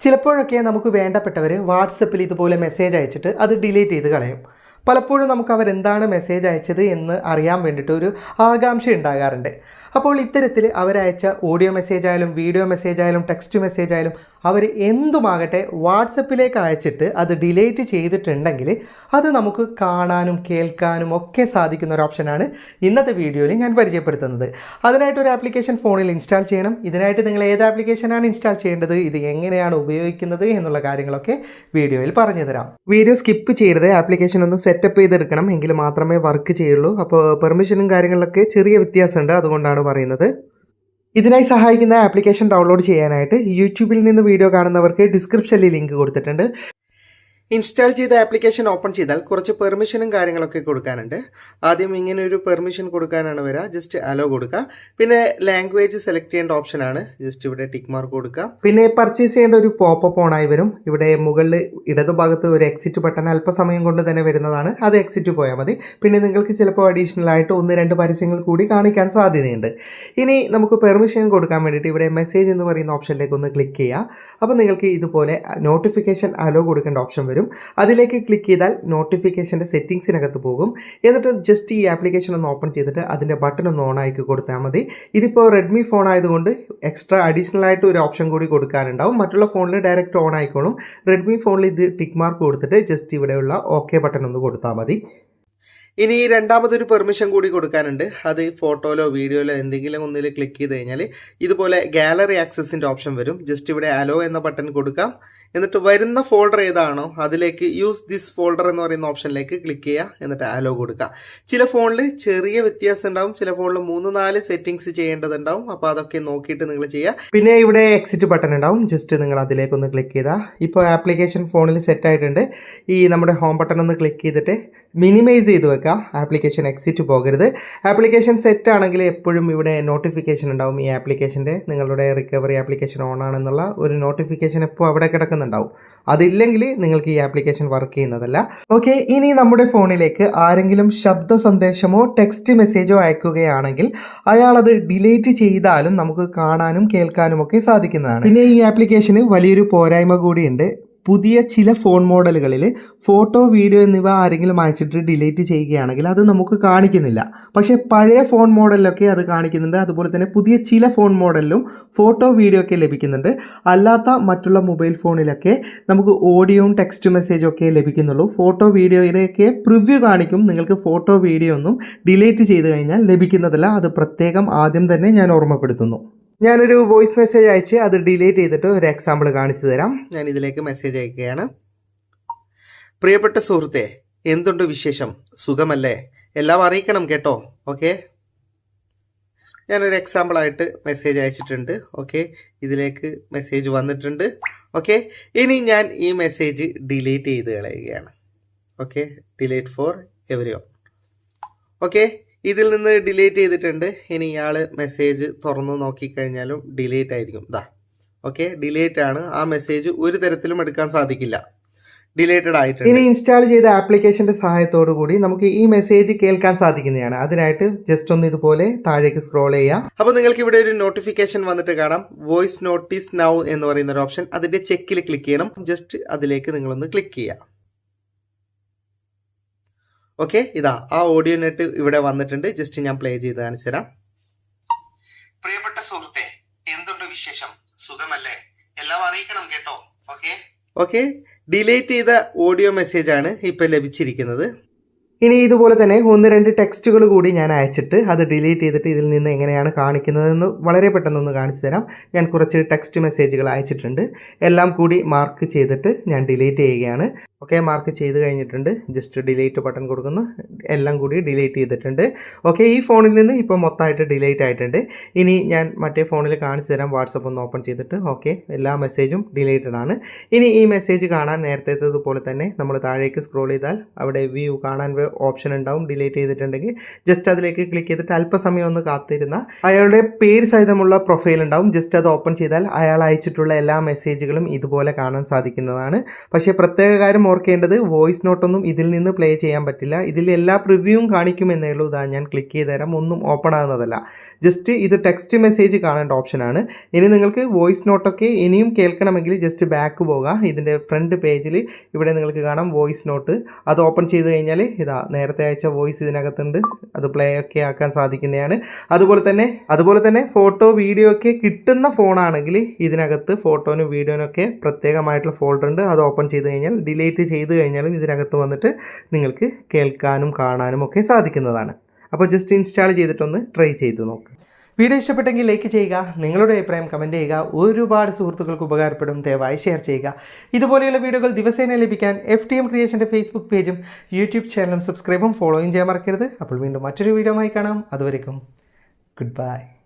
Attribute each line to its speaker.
Speaker 1: ചിലപ്പോഴൊക്കെ നമുക്ക് വേണ്ടപ്പെട്ടവർ വാട്സപ്പിൽ ഇതുപോലെ മെസ്സേജ് അയച്ചിട്ട് അത് ഡിലീറ്റ് ചെയ്ത് കളയും. പലപ്പോഴും നമുക്ക് അവരെന്താണ് മെസ്സേജ് അയച്ചത് എന്ന് അറിയാൻ വേണ്ടിയിട്ട് ഒരു ആകാംക്ഷ ഉണ്ടാകാറുണ്ട്. അപ്പോൾ ഇത്തരത്തിൽ അവരയച്ച ഓഡിയോ മെസ്സേജ് ആയാലും വീഡിയോ മെസ്സേജ് ആയാലും ടെക്സ്റ്റ് മെസ്സേജ് ആയാലും അവർ എന്തുമാകട്ടെ വാട്സപ്പിലേക്ക് അയച്ചിട്ട് അത് ഡിലേറ്റ് ചെയ്തിട്ടുണ്ടെങ്കിൽ അത് നമുക്ക് കാണാനും കേൾക്കാനും ഒക്കെ സാധിക്കുന്ന ഒരു ഓപ്ഷനാണ് ഇന്നത്തെ വീഡിയോയിൽ ഞാൻ പരിചയപ്പെടുത്തുന്നത്. അതിനായിട്ട് ഒരു ആപ്ലിക്കേഷൻ ഫോണിൽ ഇൻസ്റ്റാൾ ചെയ്യണം. ഇതിനായിട്ട് നിങ്ങൾ ഏത് ആപ്ലിക്കേഷനാണ് ഇൻസ്റ്റാൾ ചെയ്യേണ്ടത്? ഇത് എങ്ങനെയാണ് ഉപയോഗിക്കുന്നത്? എന്നുള്ള കാര്യങ്ങളൊക്കെ വീഡിയോയിൽ പറഞ്ഞു തരാം. വീഡിയോ സ്കിപ്പ് ചെയ്യരുത്. ആപ്ലിക്കേഷൻ ഒന്ന് സെറ്റപ്പ് ചെയ്തെടുക്കണം. എങ്കിൽ മാത്രമേ വർക്ക് ചെയ്യുള്ളൂ. അപ്പോൾ പെർമിഷനും കാര്യങ്ങളിലൊക്കെ ചെറിയ വ്യത്യാസമുണ്ട്. അതുകൊണ്ടാണ് പറയുന്നത്. ഇതിനായി സഹായിക്കുന്ന ആപ്ലിക്കേഷൻ ഡൗൺലോഡ് ചെയ്യാനായിട്ട് യൂട്യൂബിൽ നിന്ന് വീഡിയോ കാണുന്നവർക്ക് ഡിസ്ക്രിപ്ഷനിൽ ലിങ്ക് കൊടുത്തിട്ടുണ്ട്. ഇൻസ്റ്റാൾ ചെയ്ത ആപ്ലിക്കേഷൻ ഓപ്പൺ ചെയ്താൽ കുറച്ച് പെർമിഷനും കാര്യങ്ങളൊക്കെ കൊടുക്കാനുണ്ട്. ആദ്യം ഇങ്ങനെ ഒരു പെർമിഷൻ കൊടുക്കാനാണ് വരിക ജസ്റ്റ് അലോ കൊടുക്കുക പിന്നെ ലാംഗ്വേജ് സെലക്ട് ചെയ്യേണ്ട ഓപ്ഷനാണ് ജസ്റ്റ് ഇവിടെ ടിക്ക് മാർക്ക് കൊടുക്കുക പിന്നെ പർച്ചേസ് ചെയ്യേണ്ട ഒരു പോപ്പ് ഓണായി വരും. ഇവിടെ മുകളിൽ ഇടതുഭാഗത്ത് ഒരു എക്സിറ്റ് ബട്ടൺ അല്പസമയം കൊണ്ട് തന്നെ വരുന്നതാണ്. അത് എക്സിറ്റ് പോയാൽ മതി. പിന്നെ നിങ്ങൾക്ക് ചിലപ്പോൾ അഡീഷണൽ ആയിട്ട് ഒന്ന് രണ്ട് പരസ്യങ്ങൾ കൂടി കാണിക്കാൻ സാധ്യതയുണ്ട്. ഇനി നമുക്ക് പെർമിഷൻ കൊടുക്കാൻ വേണ്ടിയിട്ട് ഇവിടെ മെസ്സേജ് എന്ന് പറയുന്ന ഓപ്ഷനിലേക്ക് ഒന്ന് ക്ലിക്ക് ചെയ്യുക അപ്പോൾ നിങ്ങൾക്ക് ഇതുപോലെ നോട്ടിഫിക്കേഷൻ അലോ കൊടുക്കേണ്ട ഓപ്ഷൻ വരും. അതിലേക്ക് ക്ലിക്ക് ചെയ്താൽ നോട്ടിഫിക്കേഷന്റെ സെറ്റിങ്സിനകത്ത് പോകും. എന്നിട്ട് ജസ്റ്റ് ഈ ആപ്ലിക്കേഷൻ ഒന്ന് ഓപ്പൺ ചെയ്തിട്ട് അതിന്റെ ബട്ടൺ ഒന്ന് ഓൺ ആക്കി കൊടുത്താൽ മതി. ഇതിപ്പോൾ റെഡ്മി ഫോൺ ആയതുകൊണ്ട് എക്സ്ട്രാ അഡീഷണൽ ആയിട്ട് ഒരു ഓപ്ഷൻ കൂടി കൊടുക്കാനുണ്ടാവും മറ്റുള്ള ഫോണിൽ ഡയറക്റ്റ് ഓൺ ആയിക്കോളും. റെഡ്മി ഫോണിൽ ഇത് ടിക്ക് മാർക്ക് കൊടുത്തിട്ട് ജസ്റ്റ് ഇവിടെയുള്ള ഓക്കെ ബട്ടൺ ഒന്ന് കൊടുത്താൽ മതി. ഇനി രണ്ടാമതൊരു പെർമിഷൻ കൂടി കൊടുക്കാനുണ്ട്. അത് ഫോട്ടോയിലോ വീഡിയോയിലോ എന്തെങ്കിലും ഒന്നിൽ ക്ലിക്ക് ചെയ്ത് കഴിഞ്ഞാൽ ഇതുപോലെ ഗാലറി ആക്സസിന്റെ ഓപ്ഷൻ വരും. ജസ്റ്റ് ഇവിടെ അലോ എന്ന ബട്ടൺ കൊടുക്കാം. എന്നിട്ട് വരുന്ന ഫോൾഡർ ഏതാണോ അതിലേക്ക് യൂസ് ദിസ് ഫോൾഡർ എന്ന് പറയുന്ന ഓപ്ഷനിലേക്ക് ക്ലിക്ക് ചെയ്യുക. എന്നിട്ട് അലോ കൊടുക്കുക. ചില ഫോണിൽ ചെറിയ വ്യത്യാസം ഉണ്ടാവും. ചില ഫോണിൽ മൂന്ന് നാല് സെറ്റിങ്സ് ചെയ്യേണ്ടതുണ്ടാവും. അപ്പോൾ അതൊക്കെ നോക്കിയിട്ട് നിങ്ങൾ ചെയ്യുക. പിന്നെ ഇവിടെ എക്സിറ്റ് ബട്ടൺ ഉണ്ടാവും. ജസ്റ്റ് നിങ്ങൾ അതിലേക്ക് ഒന്ന് ക്ലിക്ക് ചെയ്താൽ ഇപ്പോൾ ആപ്ലിക്കേഷൻ ഫോണിൽ സെറ്റ് ആയിട്ടുണ്ട്. ഈ നമ്മുടെ ഹോം ബട്ടൺ ഒന്ന് ക്ലിക്ക് ചെയ്തിട്ട് മിനിമൈസ് ചെയ്ത് വെക്കുക. ആപ്ലിക്കേഷൻ എക്സിറ്റ് പോകരുത്. ആപ്ലിക്കേഷൻ സെറ്റ് ആണെങ്കിൽ എപ്പോഴും ഇവിടെ നോട്ടിഫിക്കേഷൻ ഉണ്ടാവും. ഈ ആപ്ലിക്കേഷന്റെ നിങ്ങളുടെ റിക്കവറി ആപ്ലിക്കേഷൻ ഓൺ ആണെന്നുള്ള ഒരു നോട്ടിഫിക്കേഷൻ എപ്പോൾ അവിടെ കിടക്കുന്നുണ്ടാവും അതില്ലെങ്കിൽ നിങ്ങൾക്ക് ഈ ആപ്ലിക്കേഷൻ വർക്ക് ചെയ്യുന്നതല്ല. ഓക്കെ ഇനി നമ്മുടെ ഫോണിലേക്ക് ആരെങ്കിലും ശബ്ദ സന്ദേശമോ ടെക്സ്റ്റ് മെസ്സേജോ അയക്കുകയാണെങ്കിൽ അയാൾ അത് ഡിലീറ്റ് ചെയ്താലും നമുക്ക് കാണാനും കേൾക്കാനും ഒക്കെ സാധിക്കുന്നതാണ്. പിന്നെ ഈ ആപ്ലിക്കേഷന് വലിയൊരു പോരായ്മ കൂടിയുണ്ട്. പുതിയ ചില ഫോൺ മോഡലുകളിൽ ഫോട്ടോ വീഡിയോ എന്നിവ ആരെങ്കിലും അയച്ചിട്ട് ഡിലീറ്റ് ചെയ്യുകയാണെങ്കിൽ അത് നമുക്ക് കാണിക്കുന്നില്ല. പക്ഷേ പഴയ ഫോൺ മോഡലിലൊക്കെ അത് കാണിക്കുന്നുണ്ട്. അതുപോലെ തന്നെ പുതിയ ചില ഫോൺ മോഡലിലും ഫോട്ടോ വീഡിയോ ഒക്കെ ലഭിക്കുന്നുണ്ട്. അല്ലാത്ത മറ്റുള്ള മൊബൈൽ ഫോണിലൊക്കെ നമുക്ക് ഓഡിയോയും ടെക്സ്റ്റ് മെസ്സേജും ഒക്കെ ലഭിക്കുന്നുള്ളൂ. ഫോട്ടോ വീഡിയോയിലൊക്കെ പ്രിവ്യൂ കാണിക്കും. നിങ്ങൾക്ക് ഫോട്ടോ വീഡിയോ ഒന്നും ഡിലീറ്റ് ചെയ്ത് കഴിഞ്ഞാൽ ലഭിക്കുന്നതല്ല. അത് പ്രത്യേകം ആദ്യം തന്നെ ഞാൻ ഓർമ്മപ്പെടുത്തുന്നു. ഞാനൊരു വോയിസ് മെസ്സേജ് അയച്ച് അത് ഡിലീറ്റ് ചെയ്തിട്ട് ഒരു എക്സാമ്പിൾ കാണിച്ചു തരാം. ഞാൻ ഇതിലേക്ക് മെസ്സേജ് അയക്കുകയാണ്. പ്രിയപ്പെട്ട സുഹൃത്തെ എന്തുണ്ട് വിശേഷം? സുഖമല്ലേ? എല്ലാം അറിയിക്കണം കേട്ടോ ഓക്കെ ഞാനൊരു എക്സാമ്പിളായിട്ട് മെസ്സേജ് അയച്ചിട്ടുണ്ട് ഓക്കെ ഇതിലേക്ക് മെസ്സേജ് വന്നിട്ടുണ്ട് ഓക്കെ ഇനി ഞാൻ ഈ മെസ്സേജ് ഡിലീറ്റ് ചെയ്ത് കളയുകയാണ് okay delete for everyone okay ഇതിൽ നിന്ന് ഡിലീറ്റ് ചെയ്തിട്ടുണ്ട്. ഇനി ഇയാൾ മെസ്സേജ് തുറന്ന് നോക്കിക്കഴിഞ്ഞാലും ഡിലീറ്റ് ആയിരിക്കും. ദാ ഓക്കെ ഡിലീറ്റ് ആണ്. ആ മെസ്സേജ് ഒരു തരത്തിലും എടുക്കാൻ സാധിക്കില്ല. ഡിലേറ്റഡ് ആയിട്ടുണ്ട്. ഇനി ഇൻസ്റ്റാൾ ചെയ്ത ആപ്ലിക്കേഷന്റെ സഹായത്തോടു കൂടി നമുക്ക് ഈ മെസ്സേജ് കേൾക്കാൻ സാധിക്കുന്നതാണ്. അതിനായിട്ട് ജസ്റ്റ് ഒന്ന് ഇതുപോലെ താഴേക്ക് സ്ക്രോൾ ചെയ്യാം. അപ്പോൾ നിങ്ങൾക്ക് ഇവിടെ ഒരു നോട്ടിഫിക്കേഷൻ വന്നിട്ട് കാണാം. വോയിസ് നോട്ടീസ് നൗ എന്ന് പറയുന്ന ഒരു ഓപ്ഷൻ അതിന്റെ ചെക്കിൽ ക്ലിക്ക് ചെയ്യണം. ജസ്റ്റ് അതിലേക്ക് നിങ്ങളൊന്ന് ക്ലിക്ക് ചെയ്യാം. ഓക്കെ ഇതാ ആ ഓഡിയോ നെറ്റ് ഇവിടെ വന്നിട്ടുണ്ട്. ജസ്റ്റ് ഞാൻ പ്ലേ ചെയ്ത് കാണിച്ചു തരാം. പ്രിയപ്പെട്ട സുഹൃത്തെ എന്തുണ്ട് വിശേഷം? സുഖമല്ലേ? എല്ലാം അറിയിക്കണം കേട്ടോ. ഓക്കെ ഓക്കെ ഡിലീറ്റ് ചെയ്ത ഓഡിയോ മെസ്സേജ് ആണ് ഇപ്പൊ ലഭിച്ചിരിക്കുന്നത്. ഇനി ഇതുപോലെ തന്നെ ഒന്ന് രണ്ട് ടെക്സ്റ്റുകൾ കൂടി ഞാൻ അയച്ചിട്ട് അത് ഡിലീറ്റ് ചെയ്തിട്ട് ഇതിൽ നിന്ന് എങ്ങനെയാണ് കാണിക്കുന്നതെന്ന് വളരെ പെട്ടെന്നൊന്ന് കാണിച്ചു തരാം. ഞാൻ കുറച്ച് ടെക്സ്റ്റ് മെസ്സേജുകൾ അയച്ചിട്ടുണ്ട്. എല്ലാം കൂടി മാർക്ക് ചെയ്തിട്ട് ഞാൻ ഡിലീറ്റ് ചെയ്യുകയാണ്. ഓക്കെ മാർക്ക് ചെയ്ത് കഴിഞ്ഞിട്ടുണ്ട്. ജസ്റ്റ് ഡിലീറ്റ് ബട്ടൺ കൊടുക്കുന്നു. എല്ലാം കൂടി ഡിലീറ്റ് ചെയ്തിട്ടുണ്ട്. ഓക്കെ ഈ ഫോണിൽ നിന്ന് ഇപ്പോൾ മൊത്തമായിട്ട് ഡിലീറ്റ് ആയിട്ടുണ്ട്. ഇനി ഞാൻ മറ്റേ ഫോണിൽ കാണിച്ചു തരാം. വാട്സപ്പ് ഒന്ന് ഓപ്പൺ ചെയ്തിട്ട്. ഓക്കെ എല്ലാ മെസ്സേജും ഡിലീറ്റഡ് ആണ്. ഇനി ഈ മെസ്സേജ് കാണാൻ നേരത്തേതുപോലെ തന്നെ നമ്മൾ താഴേക്ക് സ്ക്രോൾ ചെയ്താൽ അവിടെ വ്യൂ കാണാൻ ഓപ്ഷൻ ഉണ്ടാവും. ഡിലീറ്റ് ചെയ്തിട്ടുണ്ടെങ്കിൽ ജസ്റ്റ് അതിലേക്ക് ക്ലിക്ക് ചെയ്തിട്ട് അല്പസമയം ഒന്ന് കാത്തിരുന്ന അയാളുടെ പേര് സഹിതമുള്ള പ്രൊഫൈൽ ഉണ്ടാവും. ജസ്റ്റ് അത് ഓപ്പൺ ചെയ്താൽ അയാൾ അയച്ചിട്ടുള്ള എല്ലാ മെസ്സേജുകളും ഇതുപോലെ കാണാൻ സാധിക്കുന്നതാണ്. പക്ഷേ പ്രത്യേക കാര്യം ഓർക്കേണ്ടത് വോയിസ് നോട്ടൊന്നും ഇതിൽ നിന്ന് പ്ലേ ചെയ്യാൻ പറ്റില്ല. ഇതിൽ എല്ലാ പ്രിവ്യൂവും കാണിക്കുമെന്നേ ഇതാ ഞാൻ ക്ലിക്ക് ചെയ്ത് തരാം. ഒന്നും ഓപ്പൺ ആകുന്നതല്ല ജസ്റ്റ് ഇത് ടെക്സ്റ്റ് മെസ്സേജ് കാണേണ്ട ഓപ്ഷനാണ്. ഇനി നിങ്ങൾക്ക് വോയിസ് നോട്ടൊക്കെ ഇനിയും കേൾക്കണമെങ്കിൽ ജസ്റ്റ് ബാക്ക് പോകുക ഇതിന്റെ ഫ്രണ്ട് പേജിൽ ഇവിടെ നിങ്ങൾക്ക് കാണാം വോയിസ് നോട്ട്. അത് ഓപ്പൺ ചെയ്ത് കഴിഞ്ഞാൽ ഇതാ നേരത്തെ അയച്ച വോയിസ് ഇതിനകത്തുണ്ട്. അത് പ്ലേ ഒക്കെ ആക്കാൻ സാധിക്കുന്നതാണ്. അതുപോലെ തന്നെ അതുപോലെ തന്നെ ഫോട്ടോ വീഡിയോ ഒക്കെ കിട്ടുന്ന ഫോണാണെങ്കിൽ ഇതിനകത്ത് ഫോട്ടോനും വീഡിയോനൊക്കെ പ്രത്യേകമായിട്ടുള്ള ഫോൾഡർ ഉണ്ട്. അത് ഓപ്പൺ ചെയ്ത് കഴിഞ്ഞാൽ ഡിലീറ്റ് ചെയ്ത് കഴിഞ്ഞാലും ഇതിനകത്ത് വന്നിട്ട് നിങ്ങൾക്ക് കേൾക്കാനും കാണാനും ഒക്കെ സാധിക്കുന്നതാണ്. അപ്പോൾ ജസ്റ്റ് ഇൻസ്റ്റാൾ ചെയ്തിട്ടൊന്ന് ട്രൈ ചെയ്ത് നോക്കുക വീഡിയോ ഇഷ്ടപ്പെട്ടെങ്കിൽ ലൈക്ക് ചെയ്യുക നിങ്ങളുടെ അഭിപ്രായം കമന്റ് ചെയ്യുക ഒരുപാട് സുഹൃത്തുക്കൾക്ക് ഉപകാരപ്പെടും ദയവായി ഷെയർ ചെയ്യുക. ഇതുപോലെയുള്ള വീഡിയോകൾ ദിവസേന ലഭിക്കാൻ എഫ് ടി എം ക്രിയേഷന്റെ ഫേസ്ബുക്ക് പേജും യൂട്യൂബ് ചാനലും സബ്സ്ക്രൈബും ഫോളോയും ചെയ്യാൻ മറക്കരുത്. അപ്പോൾ വീണ്ടും മറ്റൊരു വീഡിയോ ആയി കാണാം. അതുവരെക്കും ഗുഡ് ബൈ